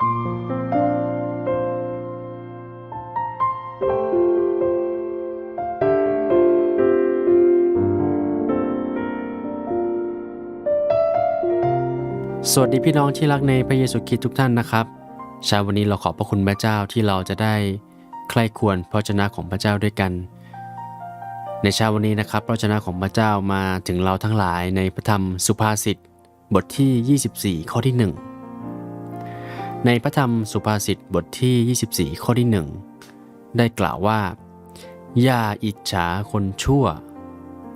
สวัสดีพี่น้องที่รักในพระเยซูคริสต์ทุกท่านนะครับเช้าวันนี้เราขอบพระคุณพระเจ้าที่เราจะได้ใคร่ควรพระวจนะของพระเจ้าด้วยกัน ในเช้าวันนี้นะครับพระวจนะของพระเจ้ามาถึงเราทั้งหลายในพระธรรมสุภาษิตบทที่ 24 ข้อที่ 1 ในพระธรรมสุภาษิตบทที่ 24 ข้อที่ 1 ได้กล่าวว่า อย่าอิจฉาคนชั่ว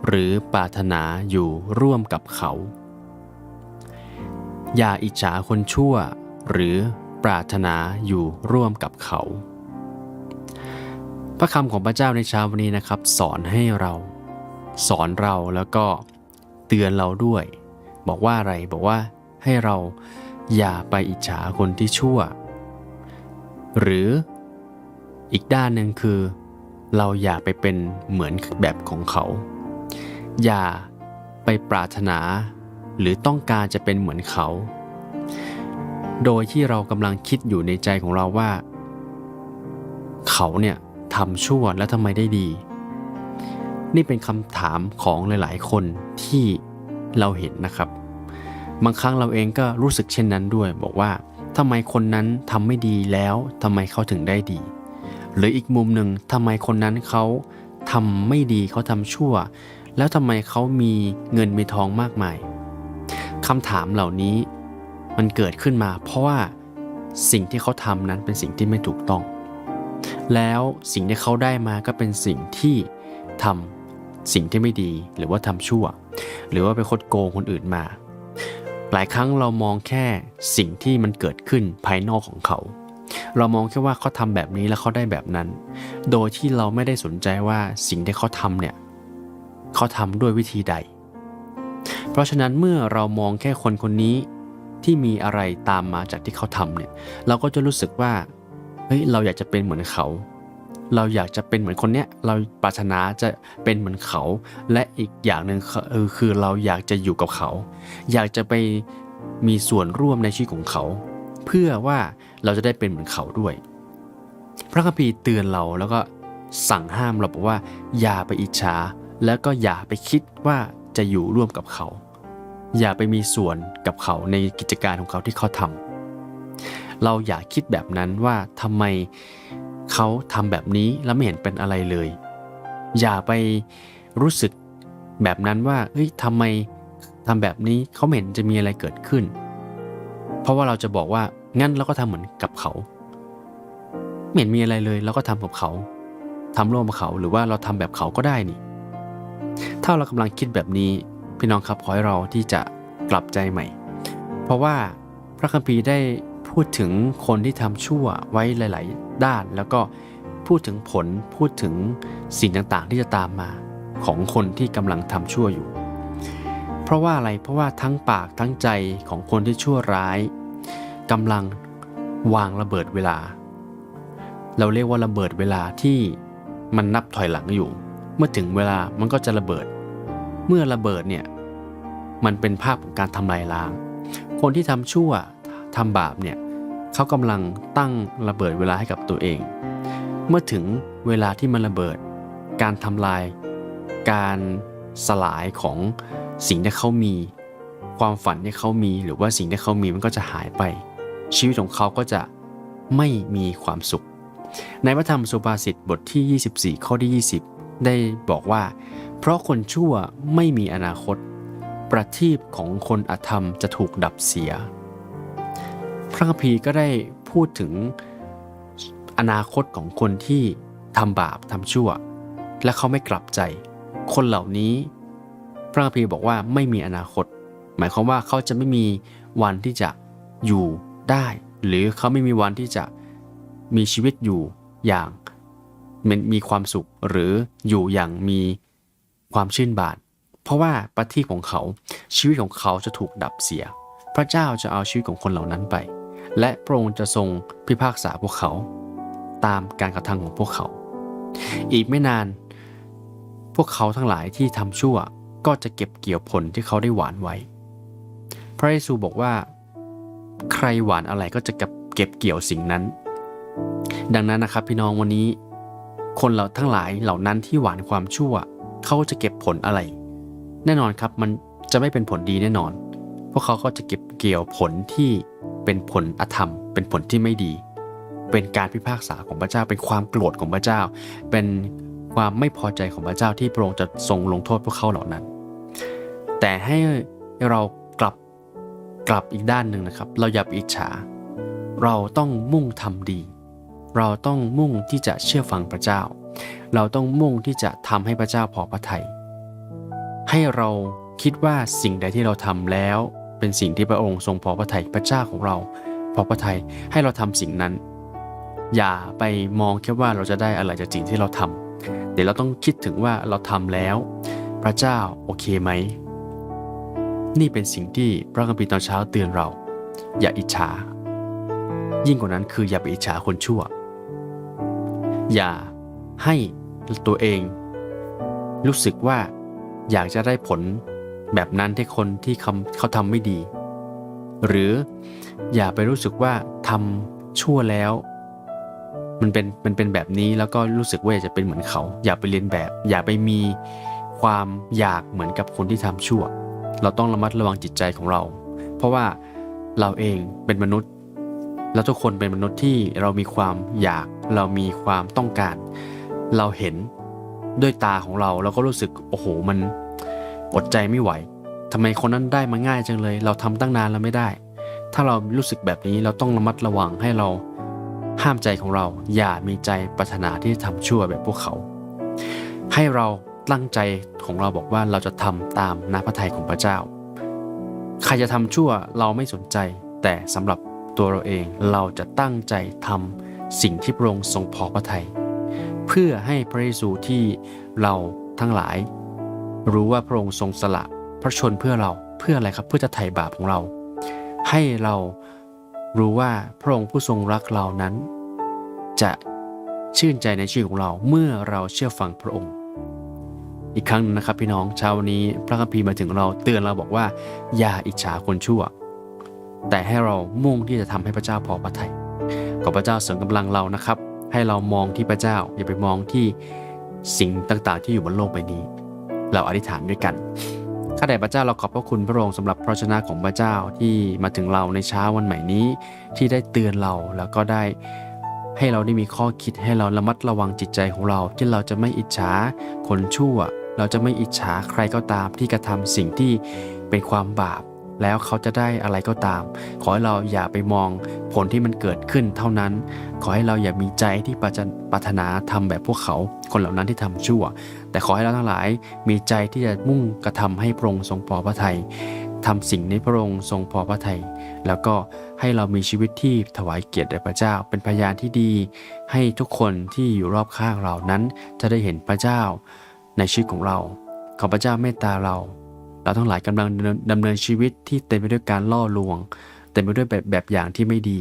หรือปรารถนาอยู่ร่วมกับเขา อย่าอิจฉาคนชั่ว หรือปรารถนาอยู่ร่วมกับเขา พระคำของพระเจ้าในเช้าวันนี้นะครับ สอนให้เรา สอนเราแล้วก็เตือนเราด้วย บอกว่าอะไรบอกว่าให้เรา อย่าไปอิจฉาคนที่ชั่ว หรืออีกด้านหนึ่งคือ เราอย่าไปเป็นเหมือนแบบของเขา อย่าไปปรารถนาหรือต้องการจะเป็นเหมือนเขา โดยที่เรากำลังคิดอยู่ในใจของเราว่า เขาเนี่ยทำชั่วแล้วทำไมได้ดี นี่เป็นคำถามของหลาย ๆ คนที่เราเห็นนะครับ บางครั้งเราเองก็รู้สึกเช่นนั้นด้วย บอกว่าทำไมคนนั้นทำไม่ดีแล้วทำไมเขาถึงได้ดี หรืออีกมุมหนึ่งทำไมคนนั้นเขาทำไม่ดีเขาทำชั่ว แล้วทำไมเขามีเงินมีทองมากมายคำถามเหล่านี้มันเกิดขึ้นมา เพราะว่าสิ่งที่เขาทำนั้นเป็นสิ่งที่ไม่ถูกต้อง แล้วสิ่งที่เขาได้มาก็เป็นสิ่งที่ทำสิ่งที่ไม่ดีหรือว่าทำชั่ว หรือว่าไปคดโกงคนอื่นมา หลายครั้งเรามองแค่สิ่งที่มันเกิดขึ้นภายนอกของเขา เรามองแค่ว่าเขาทำแบบนี้แล้วเขาได้แบบนั้น โดยที่เราไม่ได้สนใจว่าสิ่งที่เขาทำเนี่ยเขาทำด้วยวิธีใด เพราะฉะนั้นเมื่อเรามองแค่คนคนนี้ที่มีอะไรตามมาจากที่เขาทำเนี่ย เราก็จะรู้สึกว่าเฮ้ยเราอยากจะเป็นเหมือนเขา เราอยากจะเป็นเหมือนคนเนี้ยเราปรารถนาจะเป็นเหมือนเขา และอีกอย่างหนึ่งเออคือเราอยากจะอยู่กับเขา อยากจะไปมีส่วนร่วมในชีวิตของเขา เพื่อว่าเราจะได้เป็นเหมือนเขาด้วย พระคัมภีร์เตือนเราแล้วก็สั่งห้ามเราบอกว่า อย่าไปอิจฉาแล้วก็อย่าไปคิดว่าจะอยู่ร่วมกับเขา อย่าไปมีส่วนกับเขาในกิจการของเขาที่เขาทำเราอย่าคิดแบบนั้นว่าทำไม เขาทำแบบนี้แล้วไม่เห็นเป็นอะไรเลย อย่าไปรู้สึกแบบนั้นว่าเฮ้ยทำไมทำแบบนี้เขาเห็นจะมีอะไรเกิดขึ้น เพราะว่าเราจะบอกว่างั้นเราก็ทำเหมือนกับเขาไม่เห็นมีอะไรเลยเราก็ทำกับเขาทำร่วมกับเขาหรือว่าเราทำแบบเขาก็ได้นี่ ถ้าเรากำลังคิดแบบนี้พี่น้องครับขอให้เราที่จะกลับใจใหม่ เพราะว่าพระคัมภีร์ได้ พูดถึงคนที่ทำชั่วไว้หลาย ๆ ด้าน แล้วก็พูดถึงผลพูดถึงสิ่งต่างๆ ที่จะตามมาของคนที่กำลังทำชั่วอยู่ เพราะว่าอะไรเพราะว่าทั้งปากทั้งใจของคนที่ชั่วร้ายกำลังวางระเบิดเวลา เราเรียกว่าระเบิดเวลาที่มันนับถอยหลังอยู่ เมื่อถึงเวลามันก็จะระเบิด เมื่อระเบิดเนี่ยมันเป็นภาพของการทำลายล้าง คนที่ทำชั่วทำบาปเนี่ย เขากำลังตั้งระเบิดเวลาให้กับตัวเอง เมื่อถึงเวลาที่มันระเบิด การทำลาย การสลายของสิ่งที่เขามี ความฝันที่เขามี หรือว่าสิ่งที่เขามีมันก็จะหายไป ชีวิตของเขาก็จะไม่มีความสุข ในพระธรรมสุภาษิตบทที่ 24 ข้อที่ 20 ได้บอกว่า เพราะคนชั่วไม่มีอนาคต ประทีปของคนอธรรมจะถูกดับเสีย พระคัมภีร์ก็ได้พูดถึงอนาคตของคนที่ทำบาปทำชั่ว และเขาไม่กลับใจ คนเหล่านี้พระคัมภีร์บอกว่าไม่มีอนาคต หมายความว่าเขาจะไม่มีวันที่จะอยู่ได้ หรือเขาไม่มีวันที่จะมีชีวิตอยู่อย่างมีความสุขหรืออยู่อย่างมีความชื่นบานเพราะว่าประทีของเขาชีวิตของเขาจะถูกดับเสีย พระเจ้าจะเอาชีวิตของคนเหล่านั้นไป และพระองค์จะทรงพิพากษาพวกเขา ตามการกระทำของพวกเขา อีกไม่นานพวกเขาทั้งหลายที่ทำชั่วก็จะเก็บเกี่ยวผลที่เขาได้หวานไว้ พระเยซูบอกว่า ใครหวานอะไรก็จะเก็บเก็บเกี่ยวสิ่งนั้น ดังนั้นนะครับพี่น้องวันนี้ คนเราทั้งหลายเหล่านั้นที่หวานความชั่ว เขาจะเก็บผลอะไร แน่นอนครับมันจะไม่เป็นผลดีแน่นอน พวกเขาก็จะเก็บเกี่ยวผลที่เป็นผลอธรรม เป็นผลที่ไม่ดี เป็นการพิพากษาของพระเจ้า เป็นความโกรธของพระเจ้า เป็นความไม่พอใจของพระเจ้าที่พระองค์จะทรงลงโทษพวกเขาเหล่านั้น แต่ให้เรากลับกลับอีกด้านหนึ่งนะครับ เราอย่าไปอิจฉา เราต้องมุ่งทำดี เราต้องมุ่งที่จะเชื่อฟังพระเจ้า เราต้องมุ่งที่จะทำให้พระเจ้าพอพระทยัยให้เราคิดว่าสิ่งใดที่เราทำแล้ว เป็นสิ่งที่พระองค์ทรงพอพระทัยพระเจ้าของเราพอพระทัยให้เราทำสิ่งนั้น อย่าไปมองแค่ว่าเราจะได้อะไรจากสิ่งที่เราทำเดี๋ยวเราต้องคิดถึงว่าเราทำแล้ว พระเจ้าโอเคไหม นี่เป็นสิ่งที่พระคัมภีร์ตอนเช้าเตือนเรา อย่าอิจฉา ยิ่งกว่านั้นคืออย่าไปอิจฉาคนชั่ว อย่าให้ตัวเอง รู้สึกว่าอยากจะได้ผล แบบนั้นที่คนที่เขาเขาทำไม่ดี หรืออย่าไปรู้สึกว่าทำชั่วแล้ว มันเป็นมันเป็นแบบนี้แล้วก็รู้สึกว่าอยากจะเป็นเหมือนเขา อย่าไปเรียนแบบ อย่าไปมีความอยากเหมือนกับคนที่ทำชั่ว เราต้องระมัดระวังจิตใจของเรา เพราะว่าเราเองเป็นมนุษย์ แล้วทุกคนเป็นมนุษย์ที่เรามีความอยาก เรามีความต้องการ เราเห็นด้วยตาของเราเราก็รู้สึกโอ้โหมัน อดใจไม่ไหวทำไมคนนั้นได้มาง่ายจังเลย เราทำตั้งนานแล้วไม่ได้ ถ้าเรารู้สึกแบบนี้เราต้องระมัดระวังให้เราห้ามใจของเรา อย่ามีใจปรารถนาที่จะทำชั่วแบบพวกเขา ให้เราตั้งใจของเราบอกว่าเราจะทำตามน้พระทัยของพระเจ้า ใครจะทำชั่วเราไม่สนใจ แต่สำหรับตัวเราเองเราจะตั้งใจทำสิ่งที่พระองค์ทรงพอพระทัยเพื่อให้พระเยซูที่เราทั้งหลาย รู้ว่าพระองค์ทรงสละพระชนเพื่อเราเพื่ออะไรครับเพื่อจะไถ่บาปของเรา ให้เรารู้ว่าพระองค์ผู้ทรงรักเรานั้น จะชื่นใจในชีวิตของเราเมื่อเราเชื่อฟังพระองค์ อีกครั้งหนึงนะครับ พี่น้องเช้าวันนี้พระคัมภีร์มาถึงเราเตือนเราบอกว่า อย่าอิจฉาคนชั่ว แต่ให้เรามุ่งที่จะทำให้พระเจ้าพอพระทัยขอพระเจ้าเสริมกำลังเรานะครับ ให้เรามองที่พระเจ้าอย่าไปมองที่สิ่งต่างๆ ที่อยู่บนโลกใบนี้ เราอธิษฐานด้วยกัน ข้าแต่พระเจ้าเราขอบพระคุณพระองค์สำหรับพระชนะของพระเจ้าที่มาถึงเราในเช้าวันใหม่นี้ ที่ได้เตือนเราแล้วก็ได้ให้เราได้มีข้อคิดให้เราระมัดระวังจิตใจของเรา ที่เราจะไม่อิจฉาคนชั่ว เราจะไม่อิจฉาใครก็ตามที่กระทำสิ่งที่เป็นความบาป แล้วเขาจะได้อะไรก็ตาม ขอให้เราอย่าไปมองผลที่มันเกิดขึ้นเท่านั้น ขอให้เราอย่ามีใจที่ปรารถปรารถนาทำแบบพวกเขา คนเหล่านั้นที่ทำชั่ว แต่ขอให้เราทั้งหลายมีใจที่จะมุ่งกระทำให้พระองค์ทรงพอพระทัยทำสิ่งในพระองค์ทรงพอพระทัยแล้วก็ให้เรามีชีวิตที่ถวายเกียรติแด่พระเจ้า เป็นพยานที่ดี ให้ทุกคนที่อยู่รอบข้างเรานั้น จะได้เห็นพระเจ้าในชีวิตของเรา ขอพระเจ้าเมตตาเรา เราทั้งหลายกำลังดำเนินดำเนินชีวิตที่เต็มไปด้วยการล่อลวง เต็มไปด้วยแบบแบบอย่างที่ไม่ดี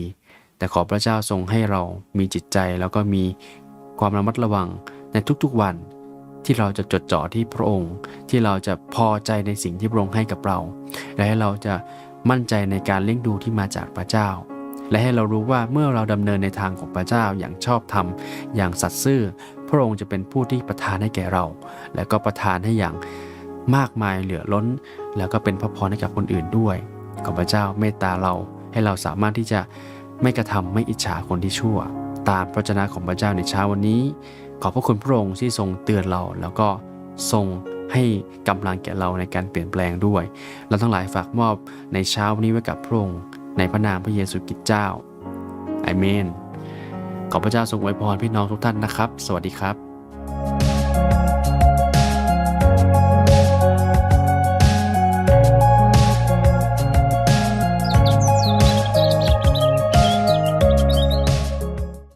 แต่ขอพระเจ้าทรงให้เรามีจิตใจแล้วก็มีความระมัดระวังในทุกๆวัน ที่เราจะจดจ่อที่พระองค์ ที่เราจะพอใจในสิ่งที่พระองค์ให้กับเรา และให้เราจะมั่นใจในการเลี้ยงดูที่มาจากพระเจ้า และให้เรารู้ว่าเมื่อเราดำเนินในทางของพระเจ้าอย่างชอบธรรม อย่างสัตย์ซื่อ พระองค์จะเป็นผู้ที่ประทานให้แก่เรา และก็ประทานให้อย่าง มากมายเหลือล้น แล้วก็เป็นพระพรให้กับคนอื่นด้วยขอพระเจ้าเมตตาเราให้เราสามารถที่จะไม่กระทำไม่อิจฉาคนที่ชั่ว ตามพระเจ้าของพระเจ้าในเช้าวันนี้ ขอบพระคุณพระองค์ที่ทรงเตือนเราแล้วก็ทรงให้กำลังแก่เราในการเปลี่ยนแปลงด้วย เราทั้งหลายฝากมอบในเช้าวันนี้ไว้กับพระองค์ในพระนามพระเยซูคริสต์เจ้าอาเมน ขอพระเจ้าทรงอวยพรพี่น้องทุกท่านนะครับ สวัสดีครับ